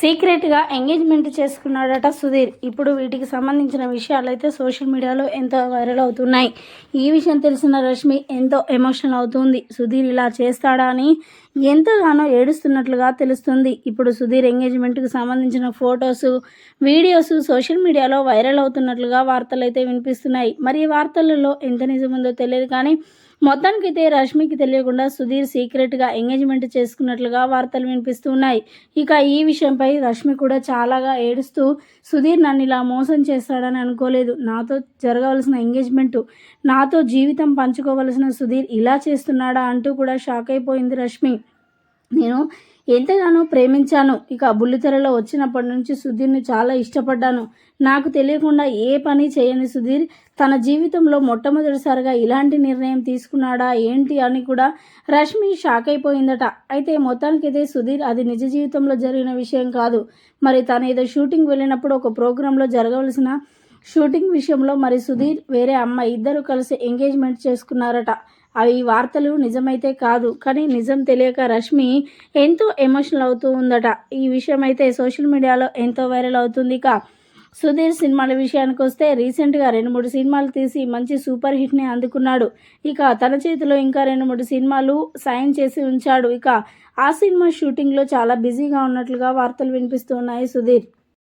సీక్రెట్గా ఎంగేజ్మెంట్ చేసుకున్నాడట సుధీర్. ఇప్పుడు వీటికి సంబంధించిన విషయాలు అయితే సోషల్ మీడియాలో ఎంతో వైరల్ అవుతున్నాయి. ఈ విషయం తెలిసిన రష్మి ఎంతో ఎమోషనల్ అవుతుంది. సుధీర్ ఇలా చేస్తాడా అని ఎంతగానో ఏడుస్తున్నట్లుగా తెలుస్తుంది. ఇప్పుడు సుధీర్ ఎంగేజ్మెంట్కి సంబంధించిన ఫొటోస్ వీడియోస్ సోషల్ మీడియాలో వైరల్ అవుతున్నట్లుగా వార్తలు అయితే వినిపిస్తున్నాయి. మరి ఈ వార్తలలో ఎంత నిజముందో తెలియదు కానీ మొత్తానికైతే రష్మికి తెలియకుండా సుధీర్ సీక్రెట్గా ఎంగేజ్మెంట్ చేసుకున్నట్లుగా వార్తలు వినిపిస్తున్నాయి. ఇక ఈ విషయంపై రష్మి కూడా చాలాగా ఏడుస్తూ సుధీర్ నన్ను ఇలా మోసం చేస్తాడని అనుకోలేదు. నాతో జరగవలసిన ఎంగేజ్మెంట్ నాతో జీవితం పంచుకోవలసిన సుధీర్ ఇలా చేస్తున్నాడా అంటూ కూడా షాక్ అయిపోయింది రష్మి. నేను ఎంతగానో ప్రేమించాను. ఇక బుల్లితెరలో వచ్చినప్పటి నుంచి సుధీర్ని చాలా ఇష్టపడ్డాను. నాకు తెలియకుండా ఏ పని చేయని సుధీర్ తన జీవితంలో మొట్టమొదటిసారిగా ఇలాంటి నిర్ణయం తీసుకున్నాడా ఏంటి అని కూడా రష్మి షాక్ అయిపోయిందట. అయితే మొత్తానికైతే సుధీర్ అది నిజ జీవితంలో జరిగిన విషయం కాదు. మరి తను ఏదో షూటింగ్ వెళ్ళినప్పుడు ఒక ప్రోగ్రాంలో జరగవలసిన షూటింగ్ విషయంలో మరి సుధీర్ వేరే అమ్మాయి ఇద్దరు కలిసి ఎంగేజ్మెంట్ చేసుకున్నారట. అవి వార్తలు నిజమైతే కాదు కానీ నిజం తెలియక రష్మి ఎంతో ఎమోషనల్ అవుతూ ఉందట. ఈ విషయం అయితే సోషల్ మీడియాలో ఎంతో వైరల్ అవుతుంది ఇక. సుధీర్ సినిమాల విషయానికి వస్తే రీసెంట్గా రెండు మూడు సినిమాలు తీసి మంచి సూపర్ హిట్ని అందుకున్నాడు. ఇక తన చేతిలో ఇంకా రెండు మూడు సినిమాలు సైన్ చేసి ఉంచాడు. ఇక ఆ సినిమా షూటింగ్లో చాలా బిజీగా ఉన్నట్లుగా వార్తలు వినిపిస్తున్నాయి సుధీర్.